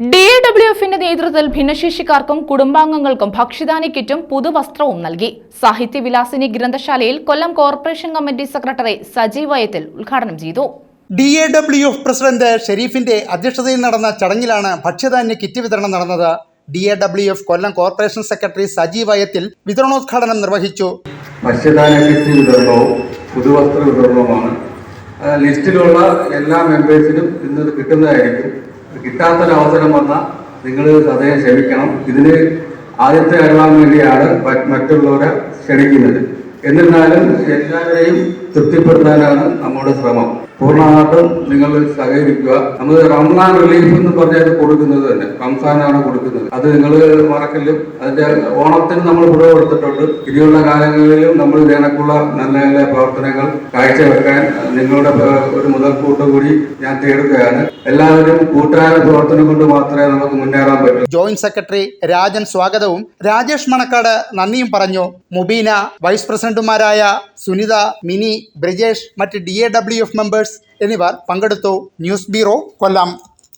D A W എഫിന്റെ നേതൃത്വത്തിൽ ഭിന്നശേഷിക്കാർക്കും കുടുംബാംഗങ്ങൾക്കും ഭക്ഷ്യധാന്യ കിറ്റും പുതുവസ്ത്രവും നൽകി. സാഹിത്യവിലാസിനി ഗ്രന്ഥശാലയിൽ Kollam corporation committee secretary Sajeev Vayathil ഉദ്ഘാടനം ചെയ്തു. D A W F president ഷെരീഫിന്റെ അധ്യക്ഷതയിൽ നടന്ന ചടങ്ങിലാണ് ഭക്ഷ്യധാന്യ കിറ്റ് വിതരണം നടന്നത്. D A W F Kollam corporation secretary Sajeev Vayathil വിതരണോദ്ഘാടനം നിർവഹിച്ചു. ഭക്ഷ്യധാന്യ കിറ്റ് വിതരണവും പുതുവസ്ത്ര വിതരണവുമാണ്. ലിസ്റ്റിലുള്ള എല്ലാ മെമ്പേഴ്സിനും ഇന്ന് കിട്ടുന്നതായിരിക്കും. കിട്ടാത്തൊരവസരം വന്നാൽ നിങ്ങൾ അദ്ദേഹം ക്ഷമിക്കണം ഇതിന് ആദ്യത്തെ അറിവാൻ വേണ്ടിയാണ് മറ്റ് മറ്റുള്ളവരെ ക്ഷണിക്കുന്നത്. എന്നിരുന്നാലും എല്ലാവരെയും തൃപ്തിപ്പെടുത്താനാണ് നമ്മുടെ ശ്രമം. പൂർണമായിട്ടും നിങ്ങൾ സഹകരിക്കുക. നമ്മൾ റംസാൻ റിലീഫ് എന്ന് പറഞ്ഞാൽ കൊടുക്കുന്നത് തന്നെ. റംസാനാണ് കൊടുക്കുന്നത്. അത് നിങ്ങൾ മറക്കല്ലും. അതിന്റെ ഓണത്തിന് നമ്മൾ പുറകെ കൊടുത്തിട്ടുണ്ട്. ഇനിയുള്ള കാലങ്ങളിലും നമ്മൾ ഇതിനക്കുള്ള നല്ല നല്ല പ്രവർത്തനങ്ങൾ കാഴ്ചവെക്കാൻ നിങ്ങളുടെ ഒരു മുതൽക്കൂട്ട് കൂടി ഞാൻ തേടുകയാണ്. എല്ലാവരും കൂട്ടായ പ്രവർത്തനം കൊണ്ട് മാത്രമേ നമുക്ക് മുന്നേറാൻ പറ്റൂ. ജോയിന്റ് സെക്രട്ടറി രാജൻ സ്വാഗതവും. രാജേഷ് മണക്കാട് നന്ദിയും പറഞ്ഞു. മുബീന വൈസ് പ്രസിഡന്റുമാരായ സുനിത മിനി ബ്രിജേഷ് മറ്റ് D A W F members എന്നിവർ പങ്കെടുത്തു. News bureau Kollam.